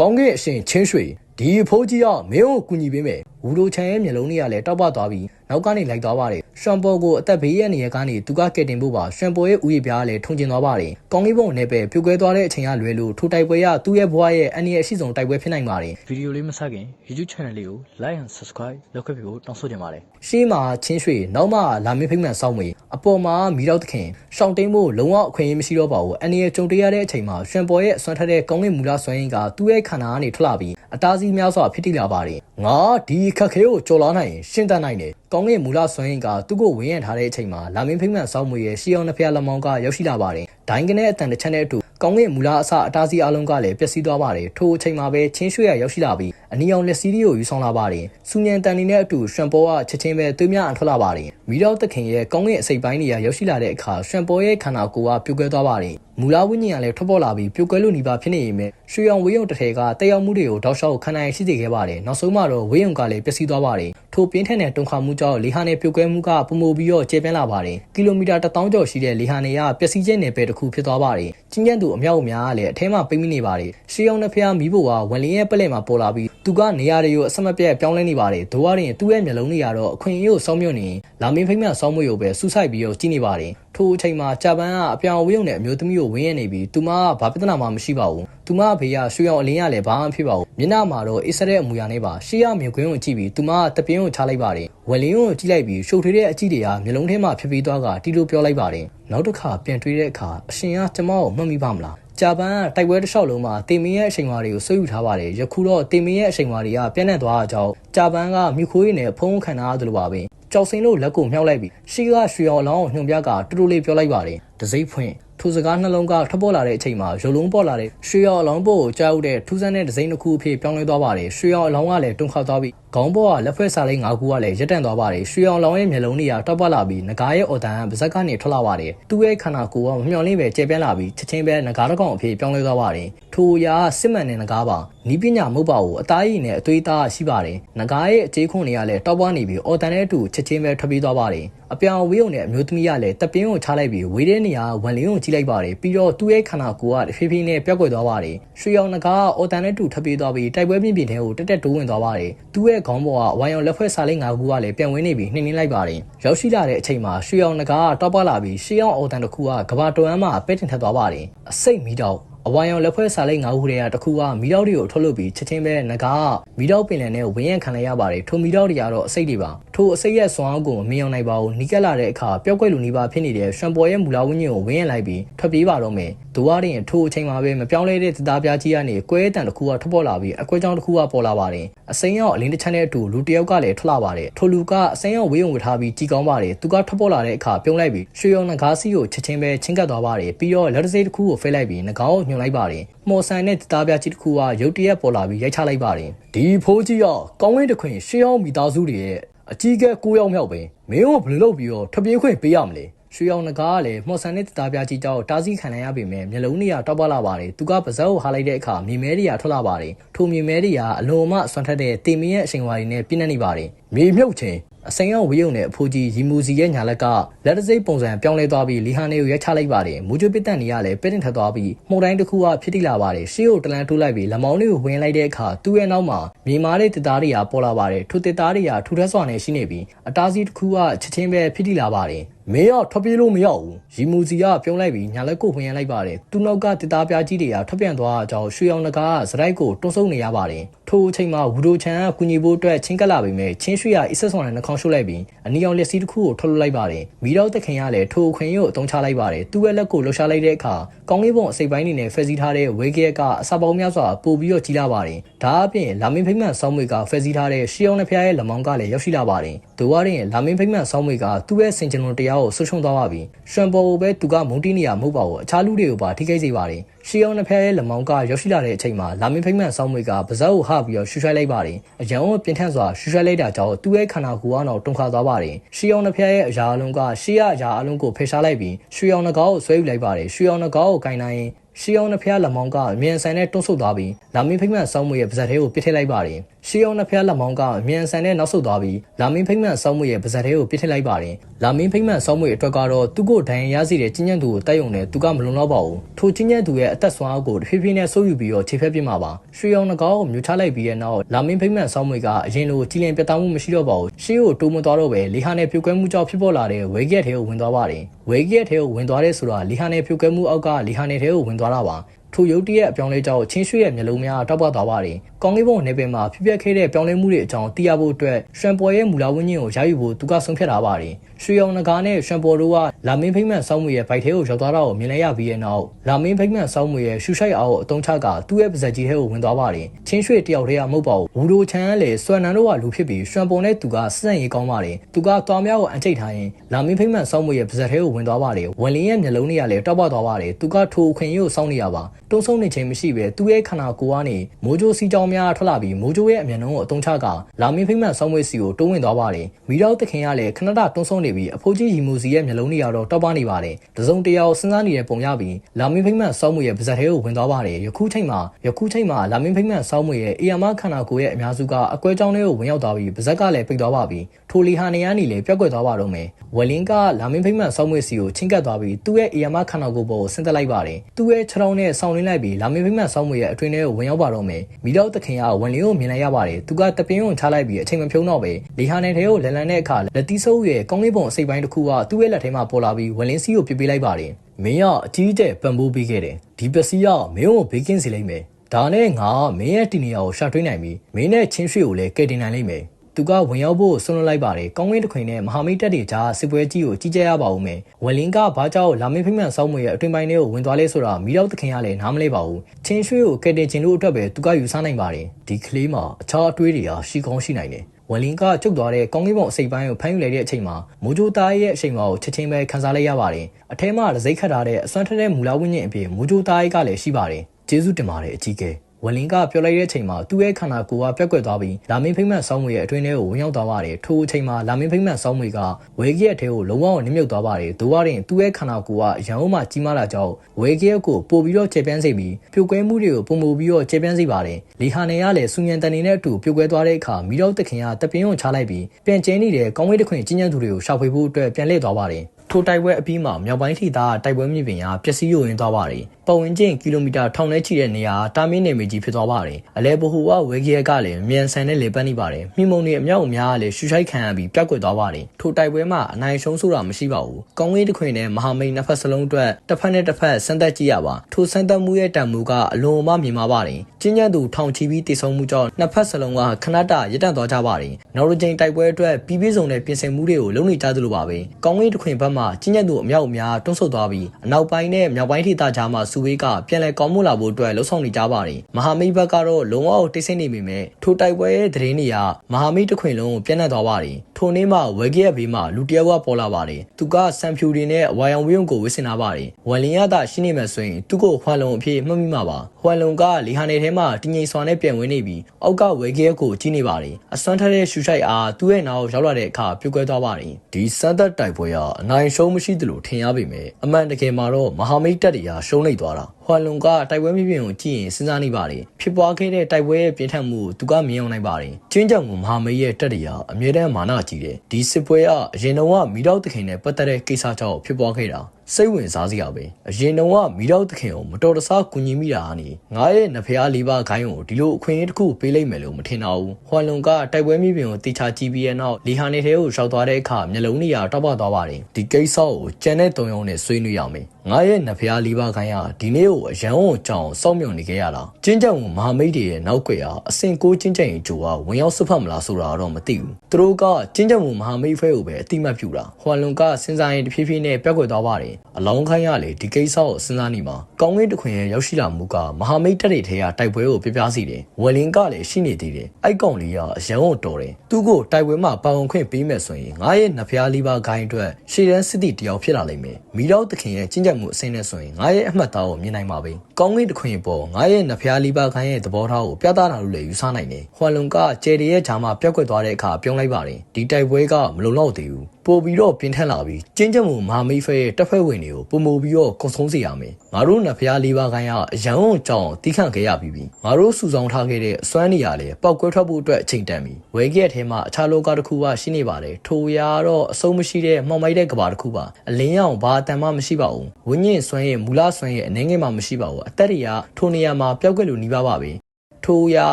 ကောင်းကင်အရှင်ချင်းရွှေဒီအဖိုးကြီးကမင်းကိုကူညီပေးမယ်ဝူလိုချန်ရဲ့မျက်လုံးတွေကလည်းတောက်ပသွားပြီးနောက်ကနေလိုက်သွားပါတယ်ရှမ်ပေါ်ကိုအသက်ဘေးရဲ့နေရာကနေသူကကက်တင်ဖို့ပါရှမ်ပေါ်ရဲ့ဥယျာဉ်ပြားလည်းထုံကျင်သွားပါတယ်ကောင်းကင်ဘုံနဲ့ပဲပြိုကွဲသွားတဲ့အချိန်ကလွယ်လို့ထိုတိုက်ပွဲရသူ့ရဲ့ဘဝရဲ့အနည်းအရှိဆုံးတိုက်ပွဲဖြစ်နိုင်ပါတယ်ဗီဒီယိုလေးမဆက်ခင် YouTube channel လေးကို like and subscribe လုပ်ခဲ့ပြီးဖို့တောင်းဆိုချင်ပါတယ်ရှေးမှာချင်းရွှေနောက်မှလာမင်းဖိမှန်စောင်းမွေအပေါ်မှာမီတော့သခင်ရှောင်းတိန်ဖို့လုံးဝအခွင့်အရေးမရှိတော့ပါဘူးအနည်းကြုံတရားတဲ့အချိန်မှာရွှန်ပေါ်ရဲ့အစွမ်းထက်တဲ့ကောင်းကင်မူလစွမ်းရင်းကသူ့ရဲ့ခန္ဓာကနေထွက်လာပြီးအတားစီးများစွာဖြစ်တည်လာပါတယ်ငါဒီခက်ခဲကိုကြော်လာနိုင်ရင်ရှင်းတတ်နိုင်တယ် ကောင်းကင်မူလစွမ်းရင်းကသူ့ကိုဝင်းရံထားတဲ့အချိန်မှာလာမင်းဖိမှန်စောင်းမွေရဲ့ရှီအောင်နှစ်ဖျားလက်မောင်းကရောက်ရှိလာပါတယ် ဒိုင်းကနေအတန်တစ်ချက်နဲ့အတူကောင်းကင်မူလအစအတားစီးအလုံးကလည်းပျက်စီးသွားပါတယ်ထိုအချိန်မှာပဲချင်းရွှေရရောက်ရှိလာပြီးအနီအောင်လက်စီးလေးကိုယူဆောင်လာပါတယ်စူညံတန်နေနဲ့အတူရွှန်ပေါ်ကချက်ချင်းပဲသွေးများအထွက်လာပါတယ်မီတော့သခင်ရဲ့ကောင်းကင်အစိပ်ပိုင်းတွေကရောက်ရှိလာတဲ့အခါရွှန်ပေါ်ရဲ့ခန္ဓာကိုယ်ကပြုတ်ကွဲသွားပါတယ်မူလာဝိညာဉ်ကလည်းထွက်ပေါ်လာပြီးပြုတ်ကွဲလို့နေပါဖြစ်နေရင်ပဲရွှေရောင်ဝေးရုံတစ်ထည်ကတက်ရောက်မှုတွေကိုတောက်လျှောက်ခံနိုင်ရှိစေခဲ့ပါတယ်နောက်ဆုံးမှတော့ဝေးရုံကလည်းပျက်စီးသွားပါတယ်ထိုပြင်းထန်တဲ့တုန်ခါမှုကြောင့်လေဟာနယ်ပြုတ်ကွဲမှုကပုံမူပြီးတော့ကျေပြန့်လာပါတယ်ကီလိုမီတာ1000ကျော်ရှိတဲ့လေဟာနယ်ကပျက်စီးခြင်းနယ်ပယ်တစ်ခုဖြစ်သွားပါတယ်ချင်းကျန်းသူအမြောက်အများကလည်းအထဲမှာပိတ်မိနေပါတယ်ရှေးအောင်နှစ်ဖျားမီးဖို့ကဝန်လင်းရဲ့ပလက်မှာပေါ်လာပြီးသူကနေရာတွေကိုအဆက်မပြတ်ပြောင်းလဲနေပါတယ်ဒိုးရရင်သူ့ရဲ့မျက်လုံးတွေကတော့အခွင့်အရေးကိုစောင်းမြုံနေလာမင်းဖိမ့်မြစောင်းမွေကိုပဲစူးစိုက်ပြီးတော့ကြည့်နေပါတယ် ထိုအချိန်မှာဂျပန်ကအပြောင်ဝေးုံနဲ့အမျိုးသမီးကိုဝင်းရနေပြီးသူမကဘာပြဿနာမှမရှိပါဘူးသူမအဖေကရွှေအောင်အလင်းရလည်းဘာမှဖြစ်ပါဘူးမျက်နှာမှာတော့အစ္စရဲအမူအရာနဲ့ပါရှေးရမြင်ကွင်းကိုကြည့်ပြီးသူမကတပင်းကိုချလိုက်ပါတယ်ဝလင်းကိုကြည့်လိုက်ပြီးရှုပ်ထွေးတဲ့အကြည့်တွေကမျက်လုံးထဲမှာဖြစ်ပြီးသွားကတီလိုပြောလိုက်ပါတယ်နောက်တစ်ခါပြန်တွေးတဲ့အခါအရှင်ကကျမကိုမှတ်မိပါမလားဂျပန်ကတိုက်ပွဲတစ်လျှောက်လုံးမှာတင်မင်းရဲ့အချိန်ဝါတွေကိုဆွေးယူထားပါတယ်ယခုတော့တင်မင်းရဲ့အချိန်ဝါတွေကပြန့်နှံ့သွားတာကြောင့်ဂျပန်ကမြူခိုးရည်နဲ့ဖုံးခံထားရတယ်လို့ပါပဲ ကြောက်စင်လို့လက်ကိုမြှောက်လိုက်ပြီးရှီကရွှေအောင်လောင်းကိုညွှန်ပြကတူတူလေးပြောလိုက်ပါတယ်တစိမ့်ဖွင့် ထိုစကားနှလုံးကထွက်ပေါ်လာတဲ့အချိန်မှာရုပ်လုံးပေါ်လာတဲ့ရွှေရောင်အလောင်းပေါ်ကိုကြားဥတဲ့ထူးဆန်းတဲ့ဒဇိမ့်တစ်ခုအဖြစ်ပြောင်းလဲသွားပါတယ်ရွှေရောင်အလောင်းကလည်းတွန်းခါသွားပြီးခေါင်းပေါ်ကလက်ဖက်စာလေး၅ခုကလည်းရက်တန့်သွားပါတယ်ရွှေရောင်လောင်းရဲ့မျက်လုံးတွေကတောက်ပလာပြီးငကားရဲ့အော်တန်ကပါဇက်ကနေထွက်လာပါတယ်သူ့ရဲ့ခန္ဓာကိုယ်ကမမျော်လင့်ပဲကျေပြန့်လာပြီးချက်ချင်းပဲငကားတစ်ကောင်အဖြစ်ပြောင်းလဲသွားပါတယ်ထိုအရာစစ်မှန်တဲ့ငကားပါနီးပညာမဟုတ်ပါဘူးအသားရည်နဲ့အသွေးသားရှိပါတယ်ငကားရဲ့အခြေခွန်တွေကလည်းတောက်ပွားနေပြီးအော်တန်နဲ့အတူချက်ချင်းပဲထွက်ပြေးသွားပါတယ်အပြောင်ဝေးုံနဲ့အမျိုးသမီးကလည်းတပင်းကိုချလိုက်ပြီးဝေးတဲ့နေရာဝန်လင်းကိုကြည့်လိုက်ပါတယ်ပြီးတော့သူ့ရဲ့ခန္ဓာကိုယ်ကတဖြည်းဖြည်းနဲ့ပျောက်ကွယ်သွားပါတယ်ရွှေရောင်ငကားကအော်တန်နဲ့တူထွက်ပြေးသွားပြီးတိုက်ပွဲပြင်ပြင်ထဲကိုတက်တက်တိုးဝင်သွားပါတယ်သူ့ရဲ့ခေါင်းပေါ်ကဝိုင်အောင်လက်ဖွဲ့စားလေး၅ခုကလည်းပြန်ဝင်းနေပြီးနှင်းနှင်းလိုက်ပါတယ်ရောက်ရှိလာတဲ့အချိန်မှာရွှေအောင်ငကားကတောက်ပလာပြီးရှေးအောင်အော်တန်တစ်ခုကကဘာတွန်းမှာပဲတင်ထက်သွားပါတယ်အစိတ်မီတော့အဝိုင်အောင်လက်ဖွဲ့စားလိုက်ငါးခုတည်းကတစ်ခုကမီတော့တွေကိုထုတ်လုပ်ပြီးချက်ချင်းပဲငကားမီတော့ပင်လယ်နဲ့ဝင်းရံခံလိုက်ရပါတယ်ထိုမီတော့တွေကတော့အစိတ်တွေပါထိုအစိတ်ရဲ့စွမ်းအားကိုမမြင်အောင်နိုင်ပါဘူးနီးကပ်လာတဲ့အခါပျောက်ကွက်လူနီးပါဖြစ်နေတဲ့ရွှံပေါ်ရဲ့မူလာဝင်းကြီးကိုဝင်းရံလိုက်ပြီးထွက်ပြေးပါတော့မယ်ဒိုဝါရင်ထိုအချိန်မှာပဲမပြောင်းလဲတဲ့သသားပြားကြီးကနေကွဲတန်တစ်ခုကထွက်ပေါ်လာပြီးအကွဲကြောင်တစ်ခုကပေါ်လာပါတယ်အစိမ်းရောက်အလင်းတစ်ချမ်းနဲ့အတူလူတစ်ယောက်ကလည်းထွက်လာပါတယ်ထိုလူကအစိမ်းရောက်ဝေးုံဝထားပြီးကြည်ကောင်းပါတယ်သူကထွက်ပေါ်လာတဲ့အခါပြုံးလိုက်ပြီးရွှေရောင်ငကားစီးကိုချက်ချင်းပဲချင်းကပ်သွားပါတယ်ပြီးတော့လက်တစိတစ်ခုကိုဖိလိုက်ပြီးငကားကိုညှုံလိုက်ပါတယ်မော်ဆန်နဲ့သသားပြားကြီးတစ်ခုကရုတ်တရက်ပေါ်လာပြီးရိုက်ချလိုက်ပါတယ်ဒီဖိုးကြီးကကောင်းဝင်းတစ်ခွင်ရှေးအောင်မိသားစုတွေရဲ့ အကြီးကဲ9ယောက်မြောက်ပဲမင်းကဘယ်လိုလုပ်ပြီးတော့ထပြေးခွင့်ပေးရမလဲရွှေအောင်ငကားကလည်းမော်ဆန်နဲ့တသားပြားကြီးကြောက်တားဆီးခံရပေမဲ့မျက်လုံးတွေကတောက်ပလာပါတယ်သူကပါဇက်ကိုဟာလိုက်တဲ့အခါမြေမဲတွေကထွက်လာပါတယ်ထိုမြေမဲတွေကအလွန်မှဆွမ်းထက်တဲ့တင်မင်းရဲ့အချိန်ဝါတွေနဲ့ပြည့်နေနေပါတယ်မြေမြုပ်ခြင်း အစိမ်းရောင်ဝေးုံနဲ့အဖိုးကြီးရီမူစီရဲ့ညာလက်ကလက်တစိမ့်ပုံစံပြောင်းလဲသွားပြီးလီဟန်နေကိုရက်ချလိုက်ပါတယ်မူကျွပစ်တန်နေရလည်းပဲတင်ထက်သွားပြီးမှုန်တိုင်းတစ်ခုကဖြစ်တိလာပါတယ်ရှေ့ကိုတလန်ထိုးလိုက်ပြီးလမောင်းလေးကိုဝင်လိုက်တဲ့အခါသူ့ရဲ့နောက်မှာမြေမားတဲ့တစ်သားတွေကပေါ်လာပါတယ်ထိုတစ်သားတွေကထူထပ်စွာနဲ့ရှိနေပြီးအတားစီတစ်ခုကချက်ချင်းပဲဖြစ်တိလာပါတယ် မင်းကထွက်ပြေးလို့မရဘူးရီမူစီကပြုံးလိုက်ပြီးညာလက်ကိုဝင်ရလိုက်ပါတယ်သူနောက်ကတစ်သားပြားကြီးတွေကထွက်ပြန်သွားအကြောင်းရွှေအောင်နဂါကစရိုက်ကိုတွန်းဆုပ်နေရပါတယ်ထိုအချိန်မှာဝူဒိုချန်ကကူညီဖို့အတွက်ချင်းကပ်လာပေမဲ့ချင်းရွှေကအစ်ဆက်ဆောင်နဲ့နှာခေါင်းရှုပ်လိုက်ပြီးအနီအောင်လက်စီတစ်ခုကိုထုတ်လွှတ်လိုက်ပါတယ်မီတော့တခင်ကလည်းထိုအခွင့်အရေးကိုအသုံးချလိုက်ပါတယ်သူ့ရဲ့လက်ကိုလှုပ်ရှားလိုက်တဲ့အခါကောင်းလေးပုံအစိပ်ပိုင်းတွေနဲ့ဖက်စီထားတဲ့ဝေးကဲကအစာပေါင်းများစွာပို့ပြီးတော့ကြီးလာပါတယ်ဒါအပြင်လာမင်းဖိမ့်မှန်ဆောင်းမွေကဖက်စီထားတဲ့ရှီအောင်နှဖျားရဲ့လက်မောင်းကလည်းရောက်ရှိလာပါတယ်ဒိုဝါရင်လာမင်းဖိမ့်မှန်ဆောင်းမွေကသူ့ရဲ့စင်ချင်လွန်တရားကိုဆွရှုံသွားပါပြီရွှံပေါ်ကိုပဲသူကမုန်တီးနေရမဟုတ်ပါဘူးအခြားလူတွေကိုပါထိခိုက်စေပါတယ် ရှီအောင်နှဖျားရဲ့လက်မောင်းကရောက်ရှိလာတဲ့အချိန်မှာလာမင်းဖိမ့်မှန်ဆောင်းမွေကပါဇက်ကိုဟပြီးတော့ရှူရှိုက်လိုက်ပါတယ်အရန်ကိုပြင်ထန့်စွာရှူရှိုက်လိုက်တာကြောင့်သူ့ရဲ့ခန္ဓာကိုယ်ကတော့တုန်ခါသွားပါတယ်ရှီအောင်နှဖျားရဲ့အရာအလုံးကရှီရအရာအလုံးကိုဖယ်ရှားလိုက်ပြီးရွှေအောင်နှကောက်ကိုဆွဲယူလိုက်ပါတယ်ရွှေအောင်နှကောက်ကိုကင်နိုင်ရင်ရှီအောင်နှစ်ဖျားလက်မောင်းကအမြန်ဆန်နဲ့တွန်းဆုတ်သွားပြီးလာမင်းဖိမ့်မှန်ဆောင်းမွေရဲ့ပါဇက်ထဲကိုပစ်ထည့်လိုက်ပါတယ်ရှီအောင်နှစ်ဖျားလက်မောင်းကအမြန်ဆန်နဲ့နောက်ဆုတ်သွားပြီးလာမင်းဖိမ့်မှန်ဆောင်းမွေရဲ့ပါဇက်ထဲကိုပစ်ထည့်လိုက်ပါတယ်လာမင်းဖိမ့်မှန်ဆောင်းမွေအတွက်ကတော့သူ့ကိုဒဏ်ရာရစေတဲ့ကျဉ်းကျဉ်သူကိုတိုက်ရုံနဲ့သူကမလုံလောက်ပါဘူးထိုကျဉ်းကျဉ်သူရဲ့အသက်ဆွမ်းအားကိုတဖြည်းဖြည်းနဲ့ဆုပ်ယူပြီးတော့ခြေဖက်ပြစ်မှာပါရှီအောင်နှကောင်းကိုမြူချလိုက်ပြီးတဲ့နောက်လာမင်းဖိမ့်မှန်ဆောင်းမွေကအရင်လိုကြည်လင်ပြတ်သားမှုမရှိတော့ပါဘူးရှီကိုတိုးမသွားတော့ပဲလေဟာနဲ့ပြုတ်ကွဲမှုကြောင့်ဖြစ်ပေါ်လာတဲ့ဝေဂက်ထဲကိုဝင်သွားပါတယ်ဝေဂက်ထဲကိုဝင်သွားတဲ့ဆိုတာလေဟာနဲ့ပြုတ်ကွဲမှုအောက်ကလေဟာနဲ့ထဲကိုဝင်သွားတာပါထိုရုတ်တရက်အပြောင်းလဲကြောင့်ချင်းရွှေရဲ့မျက်လုံးများတောက်ပသွားပါတယ်။ကောင်းကင်ဘုံနယ်ပယ်မှာဖြစ်ပျက်ခဲ့တဲ့ပြောင်းလဲမှုတွေအကြောင်းသိရဖို့အတွက်ရွှန်ပေါ်ရဲ့မူလဝင်းချင်းကိုရယူဖို့သူကဆုံးဖြတ်ထားပါတယ်။ရွှေရောင်နဂါနဲ့ရွှန်ပေါ်တို့က လာမင်းဖိမ့်မှန်စောင်းမွေရဲ့ဗိုက်ထဲကိုရောက်သွားတာကိုမြင်လဲရပြီးတဲ့နောက်လာမင်းဖိမ့်မှန်စောင်းမွေရဲ့ရှူရှိုက်အားကိုအတုံးချကသူ့ရဲ့ပါဇက်ကြီးထဲကိုဝင်သွားပါတယ်။ချင်းရွှေတယောက်တည်းကမဟုတ်ပါဘူး။ဝူဒိုချန်ကလည်းဆွမ်နန်တို့ကလူဖြစ်ပြီးရွှန်ပေါ်နဲ့သူကစက်ရေးကောင်းပါတယ်။သူကသွားများကိုအန်ချိတ်ထားရင်လာမင်းဖိမ့်မှန်စောင်းမွေရဲ့ပါဇက်ထဲကိုဝင်သွားပါတယ်။ဝန်လင်းရဲ့မျက်လုံးတွေကလည်းတောက်ပသွားပါတယ်။သူကထိုခွင်ရုပ်စောင်းနေရပါ။ တုံးဆုံးနေခြင်းမရှိပဲသူ့ရဲ့ခန္ဓာကိုယ်ကနေမိုးကြိုးစီကြောင်းများထွက်လာပြီးမိုးကြိုးရဲ့အမျက်နှာကိုအတုံးချကလာမင်းဖိမ့်မှန်စောင်းမွေစီကိုတိုးဝင်သွားပါတယ်။မိတော့တခင်ကလည်းခဏတာတုံးဆုံးနေပြီးအဖိုးကြီးရီမိုစီရဲ့မျက်လုံးတွေကတော့တောက်ပနေပါတယ်။တစုံတရာကိုစဉ်းစားနေတဲ့ပုံရပြီးလာမင်းဖိမ့်မှန်စောင်းမွေရဲ့ပါဇက်ထဲကိုဝင်သွားပါတယ်။ယခုချိန်မှာယခုချိန်မှာလာမင်းဖိမ့်မှန်စောင်းမွေရဲ့အေယာမခန္ဓာကိုယ်ရဲ့အများစုကအကွဲကြောင်းလေးကိုဝင်ရောက်သွားပြီးပါဇက်ကလည်းပိတ်သွားပါပြီ။ထိုလီဟာနေရနေလည်းပြောက်ကွက်သွားပါတော့မယ်။ဝလင်းကလာမင်းဖိမ့်မှန်စောင်းမွေစီကိုချင်းကပ်သွားပြီးသူ့ရဲ့အေယာမခန္ဓာကိုယ်ပေါ်ကိုဆင်းသက်လိုက်ပါတယ်။သူ့ရဲ့ခြေထောက်နဲ့ဆောင်းလင်းလိုက်ပြီးလာမင်းဖိမ့်မှန်စောင်းမွေရဲ့အတွင်းထဲကိုဝင်ရောက်ပါတော့မယ်။မိတော့တခင်ကဝန်လင်းကိုမြင်လိုက်ရပါတယ်။သူကတပင်းကိုချလိုက်ပြီးအချိန်မဖြုံးတော့ပဲလီဟာနယ်ထဲကိုလန်လန်တဲ့အခါလက်တီးဆိုးရဲ့ကောင်းလေးပုံအစိပ်ပိုင်းတစ်ခုကသူ့ရဲ့လက်ထဲမှာပေါ်လာပြီးဝန်လင်းစီကိုပြစ်ပေးလိုက်ပါတယ်။မင်းကအကြီးအကျယ်ပံ့ပိုးပေးခဲ့တယ်။ဒီပစီကမင်းကိုဘေးကင်းစေလိမ့်မယ်။ဒါနဲ့ငါမင်းရဲ့တီနီယာကိုရှာထွေးနိုင်ပြီးမင်းနဲ့ချင်းရွှေကိုလည်းကယ်တင်နိုင်လိမ့်မယ်။ သူကဝင်ရောက်ဖို့ဆွန့်လွတ်လိုက်ပါတယ်။ကောင်းကင်တခွင်နဲ့မဟာမိတ်တပ်တွေကြားစစ်ပွဲကြီးကိုကြီးကြဲရပါဦးမယ်။ဝလင်းကဘာကြောင့်လာမင်းဖိမှန်စောင်းမွေရဲ့အတွင်ပိုင်းထဲကိုဝင်သွားလဲဆိုတာမိတော့သခင်ကလည်းနားမလဲပါဘူး။ချင်းရွှေကိုကယ်တင်ခြင်းလို့အတွက်ပဲသူကယူဆနိုင်ပါတယ်။ဒီကလေးမှာအခြားအတွေးတွေဟာရှိကောင်းရှိနိုင်တယ်။ဝလင်းကကျုပ်သွားတဲ့ကောင်းကင်ဘုံအစိပ်ပိုင်းကိုဖမ်းယူလိုက်တဲ့အချိန်မှာမိုးကြိုးသားရဲ့အချိန်မှာကိုချက်ချင်းပဲခန်းစားလိုက်ရပါတယ်။အထဲမှာလက်စိတ်ခတ်ထားတဲ့အစွမ်းထက်တဲ့မူလာဝင်းကျင်အပြင်မိုးကြိုးသားရဲ့ကလည်းရှိပါတယ်။ကျေးဇူးတင်ပါတယ်အကြီးကဲ။ ဝလင်းကပြောလိုက်တဲ့အချိန်မှာသူ့ရဲ့ခန္ဓာကိုယ်ကပြက်ကွက်သွားပြီးလာမင်းဖိမ့်မှန်ဆောင်းမွေရဲ့အတွင်းထဲကိုဝင်ရောက်သွားပါတယ်ထိုအချိန်မှာလာမင်းဖိမ့်မှန်ဆောင်းမွေကဝေကြီးရဲ့ထဲကိုလုံးဝနစ်မြုပ်သွားပါတယ်ဒိုးဝရင်သူ့ရဲ့ခန္ဓာကိုယ်ကရန်အောင်မှကြီးမားလာကြောင်းဝေကြီးကိုပို့ပြီးတော့ကျေပြန်းစေပြီးပြုတ်ကွဲမှုတွေကိုပုံမူပြီးတော့ကျေပြန်းစေပါတယ်လီဟာနယ်ကလည်းစူညံတန်နေတဲ့အတူပြုတ်ကွဲသွားတဲ့အခါမိတော့တခင်ကတပင်းကိုချလိုက်ပြီးပြန်ကျင်းနေတဲ့ကောင်းဝေးတစ်ခွင်ကျဉ်းကျဉ်သူတွေကိုရှာဖွေဖို့အတွက်ပြန်လှည့်သွားပါတယ်ထိုတိုက်ပွဲအပြီးမှာမြောက်ပိုင်းထိသားတိုက်ပွဲမြေပြင်ရာပျက်စီးယိုရင်းသွားပါတယ်။ပတ်ဝန်းကျင်ကီလိုမီတာထောင်နဲ့ချီတဲ့နေရာတာမင်းနယ်မြေကြီးဖြစ်သွားပါတယ်။အလဲဘဟူဝဝေဂီယကလည်းမြန်ဆန်နဲ့လေပတ်နေပါတယ်။မိမုံတွေအမြောက်အများကလည်းရှူရှိုက်ခံရပြီးပြက်ကွက်သွားပါတယ်။ထိုတိုက်ပွဲမှာအနိုင်ရှုံးဆိုတာမရှိပါဘူး။ကောင်းကင်တစ်ခွင်နဲ့မဟာမိတ်နှစ်ဖက်စလုံးအတွက်တစ်ဖက်နဲ့တစ်ဖက်ဆန်းသက်ကြည့်ရပါ။ထိုဆန်းသက်မှုရဲ့တန်မှုကအလွန်အမမြင်မာပါတယ်။ကျင်းကျန်သူထောင်ချီပြီးတည်ဆုံမှုကြောင့်နှစ်ဖက်စလုံးကခဏတာရပ်တန့်သွားကြပါတယ်။နောက်တစ်ချိန်တိုက်ပွဲအတွက်ပြီးပြည့်စုံတဲ့ပြင်ဆင်မှုတွေကိုလုပ်နေကြသလိုပါပဲ။ကောင်းကင်တစ်ခွင်ဘက်မှာကျင်းကျန်သူအမြောက်အများတွန်းဆုတ်သွားပြီးအနောက်ပိုင်းနဲ့မြောက်ပိုင်းထိတာကြားမှာစူဝေးကပြန်လည်ကောင်းမွန်လာဖို့အတွက်လှုံ့ဆော်နေကြပါတယ်။မဟာမိတ်ဘက်ကတော့လုံးဝတိတ်ဆိတ်နေပေမဲ့ထိုတိုက်ပွဲရဲ့သတင်းတွေကမဟာမိတ်တစ်ခွင်လုံးကိုပြန့်နှံ့သွားပါတယ်။ထိုနေ့မှဝေဂီရဲ့ဘေးမှာလူတယောက်ကပေါ်လာပါတယ်။သူကစံဖြူတွေနဲ့ဝါယောင်ဝင်းကိုဝစ်စင်လာပါတယ်။ဝလင်ရတာရှိနေမှဆိုရင်သူ့ကိုဟွာလုံအဖြစ်မှတ်မိမှာပါ။ဟွာလုံကလီဟာနေထဲမှာတငိမ်စွာနဲ့ပြန်ဝင်နေပြီးအောက်ကဝေဂီရဲ့ကိုကြီးနေပါတယ်။အစွမ်းထက်တဲ့ရှူရှိုက်အားသူ့ရဲ့နောက်ရောက်လာတဲ့အခါပြုတ်ကွဲသွားပါတယ်။ဒီစမ်းသက်တိုက်ပွဲကအနိုင်ရှုံးမရှိသလိုထင်ရပေမဲ့အမှန်တကယ်မှာတော့မဟာမိတ်တပ်တွေကရှုံးလိုက်သွားတာဟွာလုံကတိုက်ပွဲမြေပြင်ကိုကြည့်ရင်စဉ်းစားနေပါတယ်ဖြစ်ပွားခဲ့တဲ့တိုက်ပွဲရဲ့ပြင်းထန်မှုကိုသူကမြင်အောင်နိုင်ပါတယ်ချင်းကြောင်ကမဟာမိတ်ရဲ့တပ်တွေဟာအမြဲတမ်းမာနကြီးတယ်ဒီစစ်ပွဲကအရင်တော့မိတော့တခင်နဲ့ပတ်သက်တဲ့ကိစ္စကြောင့်ဖြစ်ပွားခဲ့တာစိတ်ဝင်စားစရာပဲအရင်တော့မိတော့တခင်ကိုမတော်တဆကူညီမိတာကနေငါရဲ့နဖျားလေးပါးခိုင်းကိုဒီလိုအခွင့်အရေးတစ်ခုပေးလိုက်မယ်လို့မထင်တော့ဘူးဟွာလုံကတိုက်ပွဲမြေပြင်ကိုတေချာကြည့်ပြီးတဲ့နောက်လီဟာနေထဲကိုရှောက်သွားတဲ့အခါမျက်လုံးတွေတောက်ပသွားပါတယ်ဒီကိစ္စကိုကြံတဲ့တုံယုံနဲ့ဆွေးနွေးရမယ် ငါရဲ့နဖျားလေးပါးခိုင်းကဒီနေ့ကိုအရန်ကိုကြောင်စောင့်မြုံနေခဲ့ရတာကျင်းကြောင်မဟာမိတ်တွေရဲ့နောက်ွယ်ဟာအစင်ကိုကျင်းကြိမ်ဂျိုကဝင်ရောက်ဆွတ်ဖတ်မလားဆိုတာတော့မသိဘူးသူတို့ကကျင်းကြောင်မဟာမိတ်ဖဲကိုပဲအတိမတ်ပြူတာဟွာလုံကစဉ်းစားရင်တဖြည်းဖြည်းနဲ့ပြက်ကွက်သွားပါတယ်အလောင်းခိုင်းရလေဒီကိစ္စကိုစဉ်းစားနေမှာကောင်းကင်တခွင်ရဲ့ရောက်ရှိလာမှုကမဟာမိတ်တက်တွေထဲကတိုက်ပွဲကိုပြပြစီတယ်ဝယ်လင်းကလည်းရှိနေသေးတယ်အိုက်ကောင်လေးကအရန်ကိုတော်တယ်သူ့ကိုတိုက်ပွဲမှာပါဝင်ခွင့်ပေးမယ်ဆိုရင်ငါရဲ့နဖျားလေးပါးခိုင်းအတွက်ရှေ့တန်းစစ်တီတယောက်ဖြစ်လာလိမ့်မယ်မိတော့တခင်ရဲ့ကျင်းကြမှုအစင်းနဲ့ဆိုရင်ငါရဲ့အမှတ်သားကိုမြင်နိုင်ပါပဲကောင်းကင်တခွင်ပေါ်ငါရဲ့နဖျားလေးပါးခိုင်းရဲ့သဘောထားကိုပြသတာလို့လည်းယူဆနိုင်တယ်ဟွာလုံကကျယ်ရီရဲ့ဂျာမှာပြက်ကွက်သွားတဲ့အခါပြောင်းလိုက်ပါတယ်ဒီတိုက်ပွဲကမလုံလောက်သေးဘူး ပို့ပြီးတော့ပြင်းထန်လာပြီးကျင်းချက်မှုမဟာမိတ်ဖက်ရဲ့တပ်ဖွဲ့ဝင်တွေကိုပုံမူပြီးတော့ကုံဆုံးစေရမယ်ငါတို့နဖျားလေးပါးခိုင်းကအရန်ုံကြောင်တီးခန့်ခဲ့ရပြီးပြီငါတို့စုဆောင်ထားခဲ့တဲ့အစွမ်းနေရလဲပောက်ကွဲထွက်ဖို့အတွက်အချိန်တန်ပြီဝဲကက်ထဲမှာအခြားလောကတစ်ခုကရှိနေပါတယ်ထိုရာတော့အဆုံးမရှိတဲ့မှောင်မိုက်တဲ့ကဘာတစ်ခုပါအလင်းရောင်ဘာအတန်မှမရှိပါဘူးဝင်းညင်စွမ်းရဲ့မူလစွမ်းရဲ့အနေငယ်မှမရှိပါဘူးအသက်တွေကထိုနေရာမှာပျောက်ကက်လို့နှီးပါပါပဲ ထိုရာ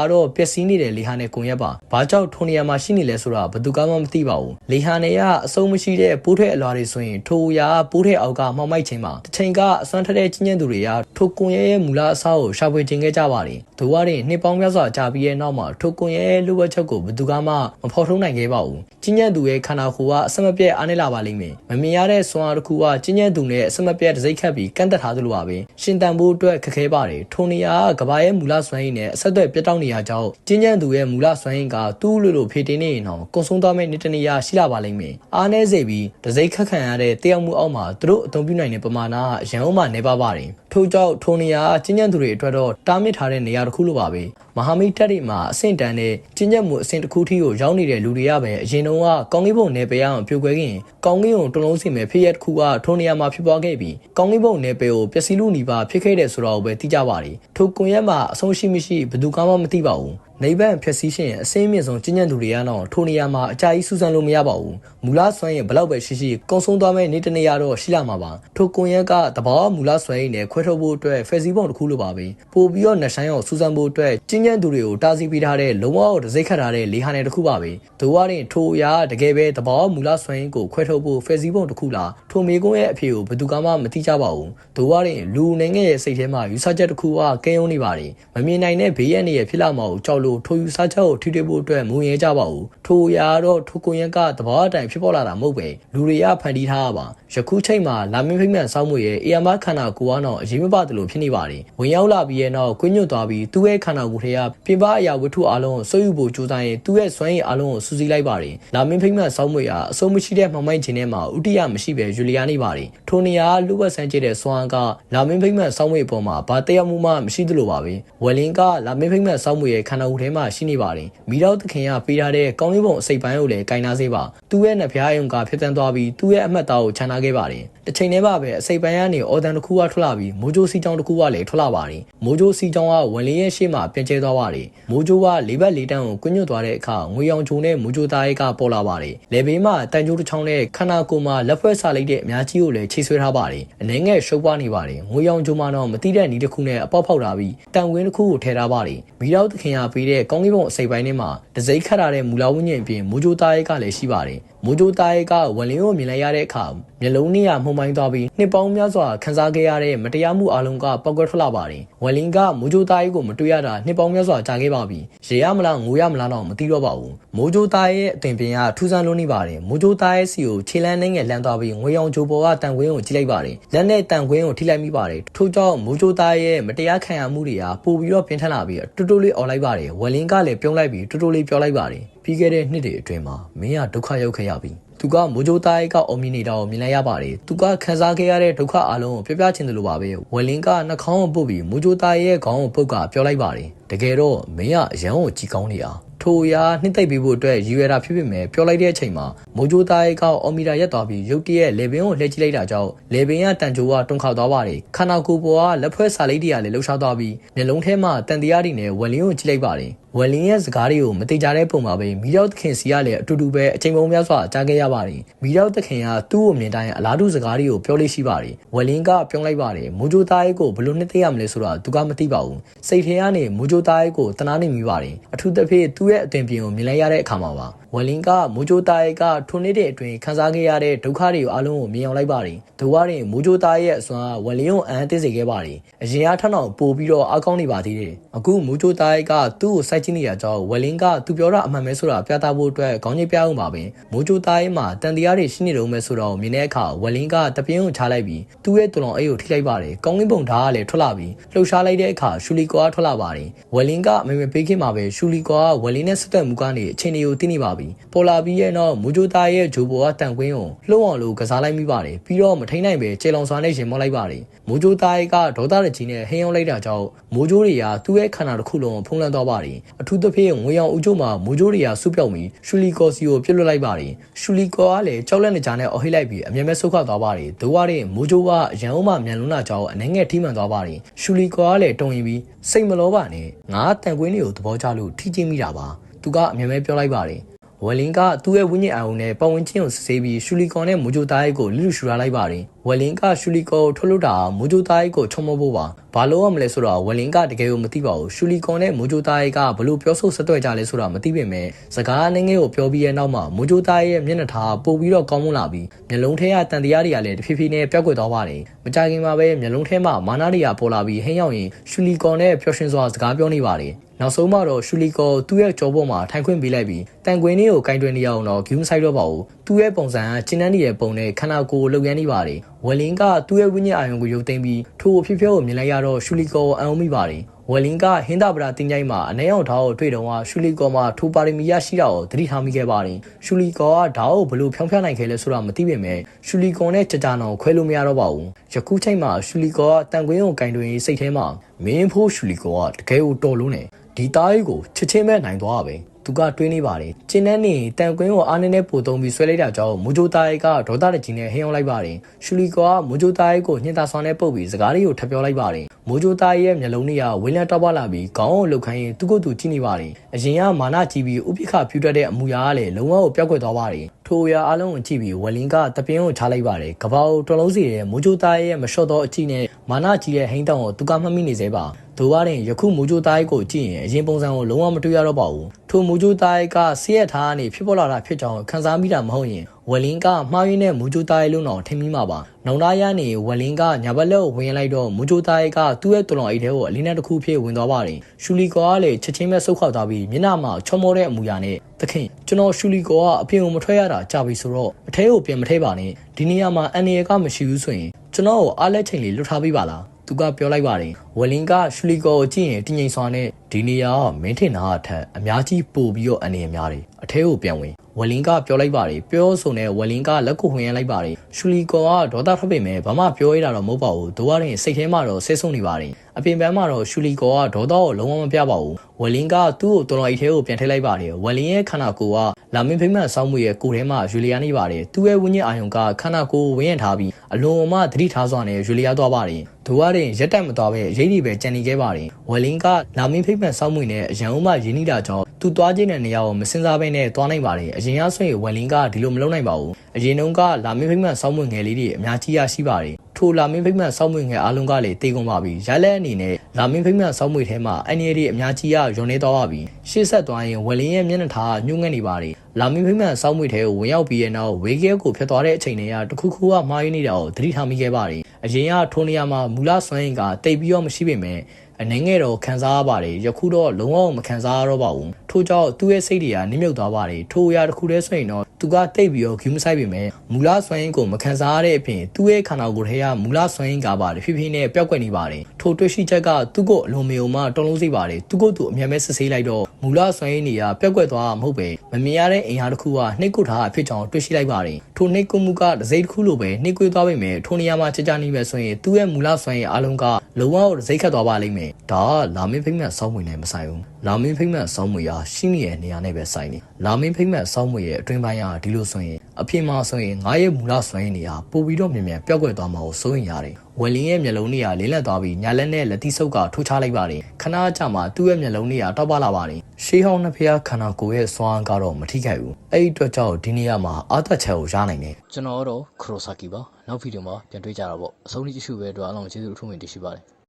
တော့ပျက်စီးနေတဲ့လေဟာနဲ့ကွန်ရက်ပါ။ဘာကြောင့်ထိုနေရာမှာရှိနေလဲဆိုတာဘယ်သူကမှမသိပါဘူး။လေဟာနဲ့ကအဆုံးမရှိတဲ့ပိုးထွက်အလွာတွေဆိုရင်ထိုရာပိုးထွက်အောက်ကမှောက်မိုက်ခြင်းပါ။တစ်ချိန်ကအစွမ်းထက်တဲ့ချင်းချင်းသူတွေကထိုကွန်ရက်ရဲ့မူလအစားကိုရှာဖွေခြင်းခဲ့ကြပါတယ်။ဒိုဝါရင်နှစ်ပေါင်းများစွာကြာပြီးရဲ့နောက်မှာထိုကွန်ရက်ရဲ့လိုအပ်ချက်ကိုဘယ်သူကမှမဖော်ထုတ်နိုင်ခဲ့ပါဘူး။ချင်းချင်းသူရဲ့ခန္ဓာကိုယ်ကအစမပြတ်အားနည်းလာပါလိမ့်မယ်။မမြင်ရတဲ့စွမ်းအားတစ်ခုကချင်းချင်းသူနဲ့အစမပြတ်တစိမ့်ခတ်ပြီးကန့်သက်ထားသလိုပါပဲ။ရှင်တန်ဖို့အတွက်ခက်ခဲပါတယ်။ထိုနေရာကကဘာရဲ့မူလစွမ်းရည်နဲ့အဆက်အသွယ်ပြတ်တောက်နေရကြောင်းကျင်းကျန်သူရဲ့မူလစွမ်းရည်ကတူးလို့လို့ဖေတင်နေရင်တော့ကုံဆုံးသွားမယ့်နေ့တနေ့ရရှိလာပါလိမ့်မယ်။အားနည်းစေပြီးတစိမ့်ခတ်ခံရတဲ့တယောက်မှုအောက်မှာသူတို့အသုံးပြုနိုင်တဲ့ပမာဏကအရန်အောင်မှနေပါပါတယ်။ ထို့ကြောင့်ထိုနေရာကျင်းကျန်သူတွေအတွက်တော့တားမြစ်ထားတဲ့နေရာတစ်ခုလိုပါပဲ။မဟာမိတ်တပ်တွေမှာအဆင့်တန်းတဲ့ကျင်းကျက်မှုအဆင့်တစ်ခုထိကိုရောက်နေတဲ့လူတွေကပဲအရင်တုန်းကကောင်းကင်ဘုံနယ်ပယ်အောင်ပြိုကွဲခင်ကောင်းကင်ကိုတလုံးစီမဲ့ဖြစ်ရတစ်ခုကထိုနေရာမှာဖြစ်ပွားခဲ့ပြီးကောင်းကင်ဘုံနယ်ပယ်ကိုပျက်စီးလူနီးပါဖြစ်ခဲ့တဲ့ဆိုတော့ပဲသိကြပါတယ်ထိုကွန်ရက်မှာအဆုံးရှိမရှိဘယ်သူမှမသိပါဘူး နိဗ္ဗာန်ဖြည့်ဆည်းရှင်အစင်းမြင့်ဆုံးကျင့်ကြံသူတွေကတော့ထိုနေရာမှာအကြာကြီးစူးစမ်းလို့မရပါဘူးမူလဆွမ်းရင်ဘလောက်ပဲရှိရှိကုံဆုံးသွားမဲ့နေ့တနေ့ရတော့ရှိလာမှာပါထိုကွန်ရက်ကတဘာမူလဆွမ်းရင်နဲ့ခွဲထုတ်ဖို့အတွက်ဖက်စီပုံတစ်ခုလိုပါပဲပို့ပြီးတော့နှဆိုင်အောင်စူးစမ်းဖို့အတွက်ကျင့်ကြံသူတွေကိုတားဆီးပေးထားတဲ့လုံးဝတစိမ့်ခတ်ထားတဲ့လေဟာနယ်တစ်ခုပါပဲဒိုဝါရင်ထိုအရာတကယ်ပဲတဘာမူလဆွမ်းရင်ကိုခွဲထုတ်ဖို့ဖက်စီပုံတစ်ခုလားထိုမေကွန်းရဲ့အဖေကိုဘယ်သူကမှမသိကြပါဘူးဒိုဝါရင်လူနိုင်ငံရဲ့စိတ်ထဲမှာယူဆချက်တစ်ခုကကဲယုံနေပါတယ်မမြင်နိုင်တဲ့ဘေးရန်တွေဖြစ်လာမှာကိုကြောက်လို့ထိုယူဆချက်ကိုထိတွေ့ဖို့အတွက်မူရဲကြပါဘူးထိုအရာတော့ထိုကွန်ရက်ကတဘာအတိုင်းဖြစ်ပေါ်လာတာမဟုတ်ပဲလူတွေကဖန်တီးထားတာပါယခုချိန်မှာလာမင်းဖိမှန်စောင်းမွေရဲ့အေယာမခန္ဓာကိုယ်ကတော့အရေးမပါသလိုဖြစ်နေပါတယ်ဝင်ရောက်လာပြီးရဲ့နောက်ကွင်းညွတ်သွားပြီးသူ့ရဲ့ခန္ဓာကိုယ်ထဲကပြင်ပအရာဝတ္ထုအလုံးကိုဆွဲယူဖို့ကြိုးစားရင်သူ့ရဲ့စွမ်းရည်အလုံးကိုစူးစီးလိုက်ပါတယ်လာမင်းဖိမှန်စောင်းမွေကအဆုံးမရှိတဲ့မှောင်မိုက်ခြင်းထဲမှာဥတီယမရှိပဲယူလီယာနေပါတယ်ထိုနေရာလူဝက်ဆန်းကျတဲ့စွမ်းကလာမင်းဖိမှန်စောင်းမွေအပေါ်မှာဘာတရားမှုမှမရှိသလိုပါပဲဝယ်လင်းကလာမင်းဖိမှန်စောင်းမွေရဲ့ခန္ဓာကိုယ်ထဲမှာရှိနေပါတယ်မိတော့သခင်ကပေးထားတဲ့ကောင်းလေးပုံအစိပ်ပိုင်းကိုလည်းကင်နာစေပါသူ့ရဲ့နှဖျားယုံကဖြစ်တန်းသွားပြီးသူ့ရဲ့အမှတ်သားကိုခြံထားခဲ့ပါတယ်တစ်ချိန်တည်းမှာပဲအစိပ်ပိုင်းကနေအော်တန်တစ်ခုကထွက်လာပြီးမိုးကြိုးစီချောင်းတစ်ခုကလည်းထွက်လာပါတယ်မိုးကြိုးစီချောင်းကဝင်လင်းရဲ့ရှေ့မှာပြင်ကျဲသွားပါတယ်မိုးကြိုးကလေးဘက်လေးတန်းကိုကွညွတ်သွားတဲ့အခါငွေရောင်ဂျုံနဲ့မိုးကြိုးသားရဲ့ကပေါ်လာပါတယ်လေဘေးမှာတန်ကြိုးတစ်ချောင်းနဲ့ခန္ဓာကိုယ်မှာလက်ဖွဲ့ဆလိုက်တဲ့အများကြီးကိုလည်းချိတ်ဆွဲထားပါတယ်အနေငယ်ရှုပ်ပွားနေပါတယ်ငွေရောင်ဂျုံမှာတော့မတိတဲ့နီးတစ်ခုနဲ့အပေါက်ဖောက်ထားပြီးတန်ဝင်းတစ်ခုကိုထည့်ထားပါတယ်မိတော့သခင်ကပေးတဲ့ကောင်းကင်ဘုံအစိပ်ပိုင်းထဲမှာဒစိမ့်ခတ်ထားတဲ့မူလာဝင်းကျင်အပြင်မိုးကြိုးသားရဲ့ကလည်းရှိပါတယ် မိုးကြိုးသားရဲ့ကဝန်လင်းကိုမြင်လိုက်ရတဲ့အခါမျက်လုံးနဲ့ရမှုန်ပိုင်းသွားပြီးနှစ်ပေါင်းများစွာခံစားခဲ့ရတဲ့မတရားမှုအလုံးကပောက်ကွဲထွက်လာပါတယ်။ဝန်လင်းကမိုးကြိုးသားရဲ့ကိုမတွေ့ရတာနှစ်ပေါင်းများစွာကြာခဲ့ပါပြီ။ရေရမလားငိုရမလားတော့မသိတော့ပါဘူး။မိုးကြိုးသားရဲ့အသွင်ပြင်ကထူးဆန်းလို့နေပါတယ်။မိုးကြိုးသားရဲ့စီကိုခြေလန်းနှင်းငယ်လှမ်းသွားပြီးငွေရောင်ဂျိုပေါ်ကတန်ခွင်းကိုကြည့်လိုက်ပါတယ်။လက်နဲ့တန်ခွင်းကိုထိလိုက်မိပါတယ်။ထို့ကြောင့်မိုးကြိုးသားရဲ့မတရားခံရမှုတွေကပိုပြီးတော့ပြင်းထန်လာပြီးတူတူလေးអော်လိုက်ပါတယ်။ဝန်လင်းကလည်းပြုံးလိုက်ပြီးတူတူလေးပြောလိုက်ပါတယ်။ ပြီးခဲ့တဲ့နှစ်တွေအတွင်းမှာမင်းကဒုက္ခရောက်ခဲ့ရပြီ။သူကမိုးကြိုးသားကအော်မီနေတာကိုမြင်လိုက်ရပါတယ်။သူကခံစားခဲ့ရတဲ့ဒုက္ခအလုံးကိုပြပြချင်းတယ်လို့ပါပဲ။ဝယ်လင်းကနှာခေါင်းကိုပုတ်ပြီးမိုးကြိုးသားရဲ့ခေါင်းကိုပုတ်ကပြောလိုက်ပါတယ်။တကယ်တော့မင်းကအရန်ကိုကြည်ကောင်းနေတာ။ထိုရာနှစ်သိပ်ပြီးဖို့အတွက်ရည်ရွယ်တာဖြစ်ဖြစ်မယ်ပြောလိုက်တဲ့အချိန်မှာမိုးကြိုးသားရဲ့ကောက်အော်မီတာရက်သွားပြီးရုတ်တရက်လေပင်ကိုလှည့်ကြည့်လိုက်တာကြောင့်လေပင်ကတန်ကြိုးကတွန်းခေါက်သွားပါတယ်ခန္ဓာကိုယ်ပေါ်ကလက်ဖွဲ့စာလေးတွေကလည်းလှုပ်ရှားသွားပြီးမျက်လုံးထဲမှာတန်တရားတွေနဲ့ဝက်လင်းကိုကြည့်လိုက်ပါတယ် ဝယ်လင်းရဲ့စကားတွေကိုမတိကြတဲ့ပုံပါပဲမိရောက်သခင်စီကလည်းအတူတူပဲအချိန်ပုံများစွာကြားခဲ့ရပါတယ်မိရောက်သခင်ကသူ့ကိုမြင်တိုင်းအလားတူစကားတွေကိုပြောလို့ရှိပါတယ်ဝယ်လင်းကပြောလိုက်ပါတယ်မူဂျိုသားရဲ့ကိုဘလို့နှစ်သိရမလဲဆိုတော့သူကမသိပါဘူးစိတ်ထဲကနေမူဂျိုသားရဲ့ကိုတနာနေမိပါတယ်အထူးသဖြင့်သူ့ရဲ့အသွင်ပြင်ကိုမြင်လိုက်ရတဲ့အခါမှာပါ ဝယ်လင်းကမိုးကြိုသားရဲ့ကထိုနေ့တဲ့အတွင်းခံစားခဲ့ရတဲ့ဒုက္ခတွေကိုအလုံးကိုမြင်အောင်လိုက်ပါတယ်။ဒုဝါရင်မိုးကြိုသားရဲ့အစွမ်းဝယ်လင်းကိုအံအသစ်စေခဲ့ပါတယ်။အရင်အားထက်တော့ပိုပြီးတော့အကောင်းနေပါသေးတယ်။အခုမိုးကြိုသားရဲ့ကသူ့ကိုစိုက်ကြည့်နေရကြောင်းဝယ်လင်းကသူပြောတာအမှန်ပဲဆိုတာပြသဖို့အတွက်ခေါင်းကြီးပြအောင်ပါပဲ။မိုးကြိုသားရဲ့မှာတန်တရားတွေရှိနေတော့မယ်ဆိုတော့မြင်တဲ့အခါဝယ်လင်းကတပြင်းကိုချလိုက်ပြီးသူ့ရဲ့တူလောင်အိတ်ကိုထိလိုက်ပါတယ်။ကောင်းကင်ပုံဓာတ်ကလည်းထွက်လာပြီးလှုပ်ရှားလိုက်တဲ့အခါရှူလီကောကထွက်လာပါတယ်။ဝယ်လင်းကမမေပေးခင်မှာပဲရှူလီကောကဝယ်လင်းနဲ့ဆက်သက်မှုကနေအချိန်တွေကိုသိနေပါပြီပြီပေါ်လာပြီးရဲ့နောက်မူဂျိုသားရဲ့ဂျိုဘောကတန်ကွင်းကိုလှုံအောင်လို့ကစားလိုက်မိပါတယ်ပြီးတော့မထိန်နိုင်ပဲကျေလောင်စွာနဲ့ရင်မောလိုက်ပါတယ်မူဂျိုသားရဲ့ကဒေါသရကြီးနဲ့ဟင်းအောင်လိုက်တာကြောင့်မူဂျိုတွေကသူ့ရဲ့ခန္ဓာတစ်ခုလုံးဖုံးလွှမ်းသွားပါတယ်အထူးသဖြင့်ငွေရောင်ဦးကျုံမှာမူဂျိုတွေကစုပြောက်ပြီးရှူလီကောစီကိုပြစ်လွတ်လိုက်ပါတယ်ရှူလီကောကလည်းကြောက်လက်နေကြနဲ့အော်ဟိလိုက်ပြီးအမြဲမဲဆုတ်ခသွားပါတယ်ဒိုးရတဲ့မူဂျိုကရန်ဦးမှမြန်လွန်းလာကြောင်းအနေငယ်ထိမှန်သွားပါတယ်ရှူလီကောကလည်းတုံရင်ပြီးစိတ်မလောပါနဲ့ငါတန်ကွင်းလေးကိုသဘောကျလို့ထိချင်းမိတာပါသူကအမြဲမဲပြောလိုက်ပါတယ် ဝယ်လင်ကသူ့ရဲ့ဝိညာဉ်အာရုံနဲ့ပတ်ဝန်းကျင်ကိုစစ်ဆေးပြီးရှူလီကွန်နဲ့မူဂျိုသားရဲ့ကိုလူလူရှူလာလိုက်ပါတယ်။ဝယ်လင်ကရှူလီကွန်ကိုထုတ်လို့တာမူဂျိုသားရဲ့ကိုချုံမဖို့ပါ။ဘာလို့ရမလဲဆိုတော့ဝယ်လင်ကတကယ်ကိုမသိပါဘူး။ရှူလီကွန်နဲ့မူဂျိုသားရဲ့ကဘလို့ပြောဆိုဆက်သွယ်ကြလဲဆိုတာမသိပေမဲ့စကားအနေငယ်ကိုပြောပြီးရဲ့နောက်မှာမူဂျိုသားရဲ့မျက်နှာထားပို့ပြီးတော့ကောင်းမွန်လာပြီးမျက်လုံးထဲကတန်တရားတွေကလည်းတဖြည်းဖြည်းနဲ့ပျောက်ကွယ်သွားပါတယ်။မကြခင်မှာပဲမျက်လုံးထဲမှာမာနာတွေကပေါ်လာပြီးဟင်းရောက်ရင်ရှူလီကွန်နဲ့ပျော်ရွှင်စွာစကားပြောနေပါတယ်။ နောက်ဆုံးမှတော့ရှူလီကောသူ့ရဲ့ကြောပေါ်မှာထိုင်ခွင့်ပေးလိုက်ပြီးတန်ကွင်းလေးကိုကင်တွင်နေရအောင်တော့ဂူးမဆိုင်တော့ပါဘူးသူ့ရဲ့ပုံစံကကျင်းနှန်းနေတဲ့ပုံနဲ့ခန္ဓာကိုယ်လှုပ်ရမ်းနေပါတယ်ဝယ်လင်ကသူ့ရဲ့ဝိညာဉ်အာရုံကိုရုပ်သိမ်းပြီးထိုအဖြစ်ဖြစ်ကိုမြင်လိုက်ရတော့ရှူလီကောကိုအံ့ဩမိပါတယ်ဝယ်လင်ကဟင်းသာပရာတင်ကြိုင်းမှာအနေအောင်ဓာတ်ကိုတွေ့တော့ကရှူလီကောမှာထိုပါရမီရရှိတာကိုသတိထားမိခဲ့ပါတယ်ရှူလီကောကဓာတ်ကိုဘလို့ဖြောင်းဖျက်နိုင်ခဲ့လဲဆိုတာမသိပေမဲ့ရှူလီကောနဲ့ကြကြနောင်ခွဲလို့မရတော့ပါဘူးယခုချိန်မှာရှူလီကောကတန်ကွင်းကိုကင်တွင်စိတ်ထဲမှာမင်းဖိုးရှူလီကောကတကယ်ကိုတော်လုံးနေ ဒီသားကြီးကိုချစ်ချင်းမဲ့နိုင်သွားပဲသူကတွေးနေပါတယ်ကျင်းနှန်းနေတန်ကွင်းကိုအားနည်းနဲ့ပို့သုံးပြီးဆွဲလိုက်တာကြောင့်မူဂျိုသားကြီးကဒေါသတကြီးနဲ့ဟင်းအောင်လိုက်ပါတယ်ရှူလီကောကမူဂျိုသားကြီးကိုညှင်သာဆွမ်းနဲ့ပုတ်ပြီးစကားလေးကိုထပ်ပြောလိုက်ပါတယ်မူဂျိုသားကြီးရဲ့မျက်လုံးတွေကဝင်းလန်းတောက်ပလာပြီးခေါင်းကိုလှုပ်ခိုင်းရင်သူ့ကိုယ်သူကြည့်နေပါတယ်အရင်ကမာနကြီးပြီးဥပိ္ပခပြူတတ်တဲ့အမူအရာကလည်းလုံးဝကိုပျောက်ကွယ်သွားပါတယ်ထိုအရာအလုံးကိုကြည့်ပြီးဝလင်ကတပင်းကိုချလိုက်ပါတယ်ကပောက်တော်လုံးစီရဲ့မူဂျိုသားရဲ့မလျှော့သောအကြည့်နဲ့မာနကြီးရဲ့ဟိန်းတောင်ကိုသူကမှတ်မိနေသေးပါ ဒိုဝါရင်ယခုမူဂျိုသားကိုကြည့်ရင်အရင်ပုံစံကိုလုံးဝမတွေ့ရတော့ပါဘူးထိုမူဂျိုသားကဆေးရထားကနေဖြစ်ပေါ်လာတာဖြစ်ကြောင်းခန်းစားမိတာမဟုတ်ရင်ဝလင်ကမှားရင်းနဲ့မူဂျိုသားရဲ့လုံးတော်ထင်မိမှာပါနောင်သားရနေဝလင်ကညာဘက်လက်ကိုဝင်လိုက်တော့မူဂျိုသားကသူ့ရဲ့တွလွန်အိတ်ထဲကိုအလင်းနဲ့တစ်ခုဖြစ်ဝင်သွားပါတယ်ရှူလီကောကလည်းချက်ချင်းပဲဆုတ်ခွာသွားပြီးမျက်နှာမှာချောမောတဲ့အမူအရာနဲ့သခင်ကျွန်တော်ရှူလီကောကအပြင်ကိုမထွက်ရတာကြာပြီဆိုတော့အထဲကိုပြန်မထဲပါနဲ့ဒီနေရာမှာအန်နီရကမရှိဘူးဆိုရင်ကျွန်တော်ကိုအားလက်ချိန်လေးလွတ်ထားပေးပါလား သူကပြောလိုက်ပါတယ်ဝလင်ကရှူလီကောကိုကြည့်ရင်တင်းငိမ်စွာနဲ့ဒီနေရာကမင်းထင်တာအထက်အများကြီးပို့ပြီးတော့အနေအများတယ်အထဲကိုပြန်ဝင်ဝလင်ကပြောလိုက်ပါတယ်ပြောဆိုနေဝလင်ကလက်ကိုဝင်ရလိုက်ပါတယ်ရှူလီကောကဒေါသထွက်ပေမဲ့ဘာမှပြောရတာတော့မဟုတ်ပါဘူးဒိုးရရင်စိတ်ထဲမှာတော့ဆဲဆုံနေပါတယ်အပြင်ပန်းမှာတော့ရှူလီကောကဒေါသကိုလုံးဝမပြပါဘူးဝလင်ကသူ့ကိုတော်တော်အိတ်ထဲကိုပြန်ထည့်လိုက်ပါတယ်ဝလင်ရဲ့ခန္ဓာကိုယ်ကလာမင်းဖိမ့်မှန်ဆောင်းမှုရဲ့ကိုယ်ထဲမှာယူလီယာနေပါတယ်သူ့ရဲ့ဝိညာဉ်အာယုံကခန္ဓာကိုယ်ဝင်းရထားပြီးအလွန်အမသတိထားစွာနဲ့ယူလီယာသွားပါတယ် ဒိုးရရင်ရက်တက်မသွားပဲရိတ်ရီပဲကြံနေခဲ့ပါတယ်ဝလင်ကလာမင်းဖိမ့်မှန်ဆောင်းမှုနဲ့အရန်ဦးမှရင်းနှီးတာကြောင့်သူသွားခြင်းတဲ့နေရာကိုမစင်စားဘဲနဲ့သွားနိုင်ပါတယ်အရင်ကဆိုရင်ဝယ်လင်းကဒီလိုမလုပ်နိုင်ပါဘူးအရင်တုန်းကလာမင်းဖိမှန်စောင်းမွေငယ်လေးတွေအများကြီးရရှိပါတယ် ထိုလာမင်းဖိမှန်စောင်းမွေငယ်အားလုံးကလည်းတေကုန်ပါပြီရလက်အနေနဲ့လာမင်းဖိမှန်စောင်းမွေထဲမှာအန်ရီတွေအများကြီးရရုံနေသွားပါပြီရှေ့ဆက်သွားရင်ဝယ်လင်းရဲ့မျက်နှာထားညှိုးငက်နေပါတယ်လာမင်းဖိမှန်စောင်းမွေထဲကိုဝင်ရောက်ပြီးတဲ့နောက်ဝေကဲကိုဖျက်သွားတဲ့အချိန်တွေကတခုခုကမှားရင်းနေတာကိုသတိထားမိခဲ့ပါတယ်အရင်ကထိုနေရာမှာမူလစွမ်းရင်ကတိတ်ပြီးတော့မရှိပေမဲ့အနေငယ်တော့ခံစားရပါတယ်ယခုတော့လုံးဝမခံစားရတော့ပါဘူးထို့ကြောင့်သူ့ရဲ့စိတ်တွေကနစ်မြုပ်သွားပါတယ်ထိုအရာတစ်ခုတည်းဆိုရင်တော့ သူကတိတ်ပြီးတော့ဂူးမဆိုင်ပေမဲ့မူလစွမ်းရင်းကိုမခံစားရတဲ့အပြင်သူ့ရဲ့ခန္ဓာကိုယ်ထဲကမူလစွမ်းရင်းကပါတဖြည်းဖြည်းနဲ့ပျောက်ကွယ်နေပါတယ်ထိုတွေ့ရှိချက်ကသူ့ကိုအလွန်မေုံမှတုံလုံးစိတ်ပါတယ်သူ့ကိုယ်သူအမြဲပဲစစ်ဆေးလိုက်တော့မူလစွမ်းရင်းတွေကပျောက်ကွယ်သွားတာမဟုတ်ပဲမမြင်ရတဲ့အင်အားတစ်ခုကနှိတ်ကုတ်ထားအဖြစ်ကြောင့်တွေ့ရှိလိုက်ပါတယ်ထိုနှိတ်ကုတ်မှုကဒစိမ့်တစ်ခုလိုပဲနှိတ်ကွေးသွားပေမဲ့ထိုနေရာမှာကြကြနေပဲဆိုရင်သူ့ရဲ့မူလစွမ်းရင်းအလုံးကလုံးဝဒစိမ့်ခတ်သွားပါလိမ့်မယ်ဒါကလာမင်းဖိမ့်မှတ်စောင်းဝင်နေမဆိုင်ဘူး လာမင်းဖိမ့်မှတ်စောင်းဝင်ရာရှိနေတဲ့နေရာနဲ့ပဲဆိုင်နေလာမင်းဖိမ့်မှတ်စောင်းဝင်ရဲ့အတွင်းပိုင်းကဒီလိုဆိုရင်အဖြစ်မှာဆိုရင်ငါရဲ့မူလစွမ်းရင်းနေရာပို့ပြီးတော့မြန်မြန်ပျောက်ကွယ်သွားမှာကိုစိုးရင်ရတယ်ဝယ်လင်းရဲ့မျက်လုံးတွေကလင်းလက်သွားပြီးညာလက်နဲ့လက်သီးဆုပ်ကထိုးချလိုက်ပါတယ်ခဏကြာမှသူ့ရဲ့မျက်လုံးတွေကတောက်ပလာပါတယ်ရှေးဟောင်းနှစ်ဖျားခန္ဓာကိုယ်ရဲ့စွမ်းကတော့မထိခိုက်ဘူးအဲ့ဒီအတွက်ကြောင့်ဒီနေရာမှာအာသက်ချက်ကိုရနိုင်တယ်ကျွန်တော်ကတော့ခရိုဆာကီပါနောက်ဗီဒီယိုမှာပြန်တွေ့ကြတာပေါ့အဆုံးထိကြည့်ရှုပဲအတွက်အားလုံးကျေးဇူးအထူးတင်ရှိပါတယ်